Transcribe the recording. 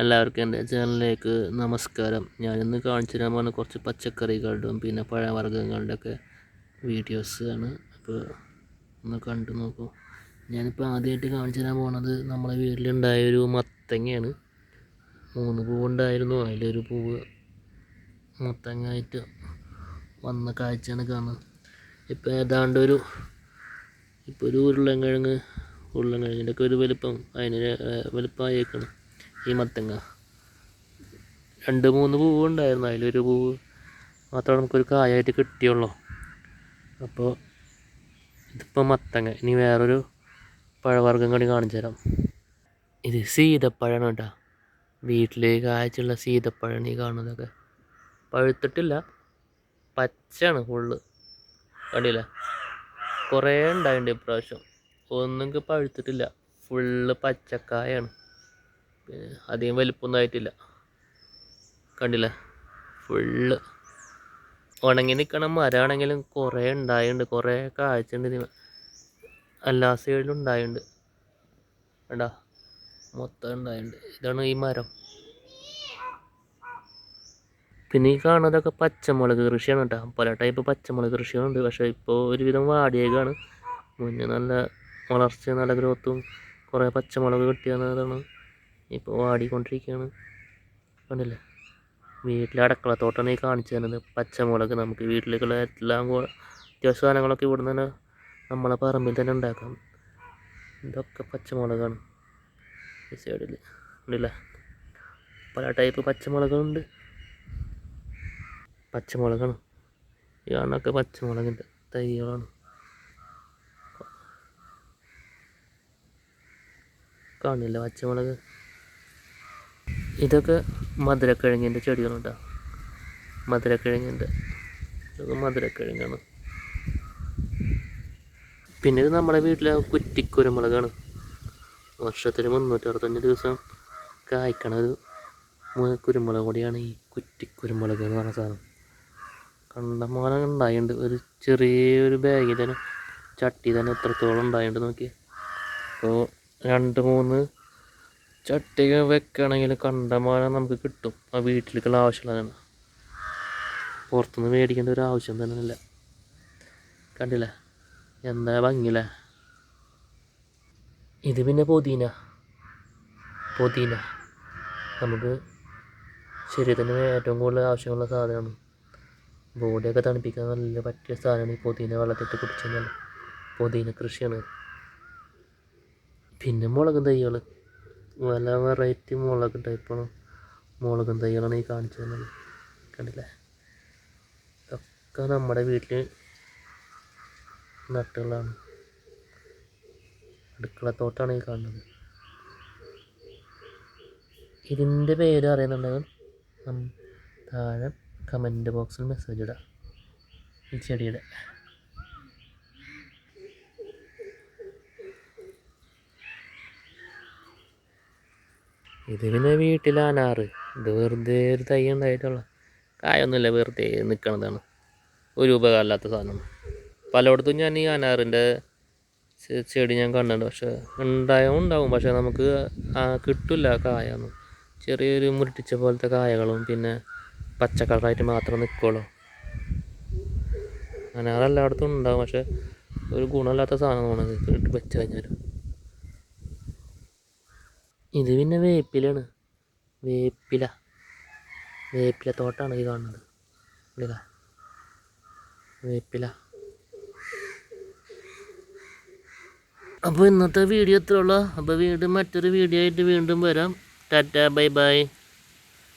എല്ലാവർക്കും എന്റെ ചാനലിലേക്ക് നമസ്കാരം. ഞാനിന്ന് കാണിച്ചു തരാൻ പോകുന്ന കുറച്ച് പച്ചക്കറികളുടെയും പിന്നെ പഴവർഗങ്ങളുടെ ഒക്കെ വീഡിയോസ് ആണ് അപ്പോൾ ഒന്ന് കണ്ടു നോക്കൂ. ഞാനിപ്പോൾ ആദ്യമായിട്ട് കാണിച്ചു തരാൻ പോകുന്നത് നമ്മളെ വീട്ടിലുണ്ടായ ഒരു മത്തങ്ങയാണ്. മൂന്ന് പൂവുണ്ടായിരുന്നു. അതിലൊരു പൂവ് മത്തങ്ങായിട്ട് വന്ന കാഴ്ചയാണ് കാണുന്നത്. ഇപ്പോൾ ഏതാണ്ട് ഒരു ഇപ്പോൾ ഒരു ഉരുളൻകിഴങ്ങ് ഉരുളൻകിഴങ്ങിന്റെ ഒക്കെ ഒരു വലിപ്പം അതിന് വലിപ്പമായേക്കണം. ഈ മത്തങ്ങ. രണ്ട് മൂന്ന് പൂവ് ഉണ്ടായിരുന്നു. അതിലൊരു പൂവ് മാത്രമേ നമുക്കൊരു കായായിട്ട് കിട്ടിയുള്ളൂ. അപ്പോൾ ഇതിപ്പോൾ മത്തങ്ങ. ഇനി വേറൊരു പഴവർഗം കൂടി കാണിച്ചു തരാം. ഇത് സീതപ്പഴമാണ് കേട്ടോ. വീട്ടിൽ കായച്ചുള്ള സീതപ്പഴമാണ് ഈ കാണുന്നതൊക്കെ. പഴുത്തിട്ടില്ല. പച്ചയാണ് ഫുള്ള്. കണ്ടില്ല? കുറേ ഉണ്ടായിട്ടുണ്ട് ഇപ്രാവശ്യം ഒന്നും പഴുത്തിട്ടില്ല. ഫുള്ള് പച്ചക്കായാണ്. പിന്നെ അധികം വലിപ്പമൊന്നും ആയിട്ടില്ല. കണ്ടില്ല? ഫുള്ള്. ഉണങ്ങി നിൽക്കണ മരമാണെങ്കിലും കുറേ ഉണ്ടായിട്ടുണ്ട്. കുറേ കാഴ്ചയുണ്ട് ഇതിന്. എല്ലാ സൈഡിലും ഉണ്ടായുണ്ട് കണ്ടാ? മൊത്തം ഉണ്ടായിട്ടുണ്ട്. ഇതാണ് ഈ മരം. പിന്നെ ഈ കാണുന്നതൊക്കെ പച്ചമുളക് കൃഷിയാണ് കേട്ടോ. പല ടൈപ്പ് പച്ചമുളക് കൃഷികളുണ്ട്. പക്ഷേ ഇപ്പോൾ ഒരുവിധം വാടിയേക്കാണ്. മുന്നേ നല്ല വളർച്ച നല്ല ഗ്രോത്തും കുറേ പച്ചമുളക് കിട്ടിയതാണ് ഇപ്പോൾ വാടിക്കൊണ്ടിരിക്കുകയാണ് കണ്ടില്ലേ? വീട്ടിലെ അടുക്കളത്തോട്ടാണ് ഈ കാണിച്ചു തരുന്നത് പച്ചമുളക് നമുക്ക് വീട്ടിലേക്കുള്ള എല്ലാം അത്യാവശ്യ സാധനങ്ങളൊക്കെ ഇവിടെ നിന്ന് തന്നെ നമ്മളെ പറമ്പിൽ തന്നെ ഉണ്ടാക്കാം. ഇതൊക്കെ പച്ചമുളകാണ്. ഈ സൈഡിൽ ഉണ്ടല്ലേ പല ടൈപ്പ് പച്ചമുളകുണ്ട്. പച്ചമുളകാണ്. ഈ കാണുന്നൊക്കെ പച്ചമുളകിന്റെ തൈകളാണ്. കാണില്ല പച്ചമുളക്? ഇതൊക്കെ മധുരക്കിഴങ്ങിന്റെ ചെടികളുണ്ട്. മധുരക്കിഴങ്ങിന്റെ. ഇതൊക്കെ മധുരക്കിഴങ്ങാണ്. പിന്നെ നമ്മുടെ വീട്ടിലെ കുറ്റിക്കുരുമുളകാണ്. വർഷത്തിൽ മുന്നൂറ്ററുപത്തഞ്ച് ദിവസം കായ്ക്കണ ഒരു കുരുമുളക് കൂടിയാണ് ഈ കുറ്റിക്കുരുമുളക് എന്ന് പറഞ്ഞ സാധനം. കണ്ടമാനം ഉണ്ടായിട്ടുണ്ട് ഒരു ചെറിയൊരു ബാഗിൽ തന്നെ ചട്ടി തന്നെ എത്രത്തോളം ഉണ്ടായിട്ടുണ്ട് നോക്കി അപ്പോൾ രണ്ട് മൂന്ന് ചട്ടി വെക്കുകയാണെങ്കിൽ കണ്ടമാനം നമുക്ക് കിട്ടും. ആ വീട്ടിലേക്കുള്ള ആവശ്യമുള്ളതാണ് പുറത്തുനിന്ന് മേടിക്കേണ്ട ഒരു ആവശ്യം തന്നെ ഇല്ല കണ്ടില്ലേ? എന്താ ഭംഗിയില്ലേ? ഇത് പിന്നെ പൊതീന. പൊതീന. നമുക്ക് ശരീരത്തിന് ഏറ്റവും കൂടുതൽ ആവശ്യമുള്ള സാധനമാണ്. ബോഡിയൊക്കെ തണുപ്പിക്കാൻ നല്ല പറ്റിയ സാധനമാണ് ഈ പൊതീന വെള്ളത്തിട്ട് കുടിച്ചു കഴിഞ്ഞാൽ പൊതീന കൃഷിയാണ്. പിന്നെ മുളകും തൈകൾ പല വെറൈറ്റി മുളക് ടൈപ്പാണ് മുളകും തൈകളാണ് ഈ കാണിച്ചു തന്നത്. കണ്ടില്ലേ? ഇതൊക്കെ നമ്മുടെ വീട്ടിൽ നട്ടുകളാണ് അടുക്കളത്തോട്ടാണ് ഈ കാണുന്നത്. ഇതിന്റെ പേര് അറിയുന്നുണ്ടെങ്കിൽ താഴെ കമന്റ് ബോക്സിൽ മെസ്സേജ് ഇടാം. ഈ ചെടിയുടെ. ഇത് പിന്നെ വീട്ടിലാനാറ്. ഇത് വെറുതെ ഒരു തൈ ഉണ്ടായിട്ടുള്ള. കായൊന്നുമില്ല വെറുതെ നിൽക്കണതാണ് ഒരു ഉപകാരമില്ലാത്ത സാധനം. പലയിടത്തും ഞാൻ ഈ അനാറിന്റെ ചെടി ഞാൻ കണ്ടിട്ടുണ്ട്. പക്ഷെ ഉണ്ടായും ഉണ്ടാവും. പക്ഷെ നമുക്ക് കിട്ടില്ല കായൊന്നും. ചെറിയൊരു മുരട്ടിച്ച പോലത്തെ കായകളും പിന്നെ പച്ച കളറായിട്ട് മാത്രം നിൽക്കുള്ളൂ അനാറെല്ലായിടത്തും ഉണ്ടാവും. പക്ഷെ ഒരു ഗുണമില്ലാത്ത സാധനമാണ് വെച്ച് കഴിഞ്ഞാൽ ഇത് പിന്നെ വേപ്പിലാണ്. വേപ്പില. വേപ്പില തോട്ടാണ് ഈ കാണുന്നത്. ഇതാ. വേപ്പില. അപ്പോൾ ഇന്നത്തെ വീഡിയോ എത്ര ഉള്ളൂ. അപ്പോൾ വീണ്ടും മറ്റൊരു വീഡിയോ ആയിട്ട് വീണ്ടും വരാം. Tata bye bye.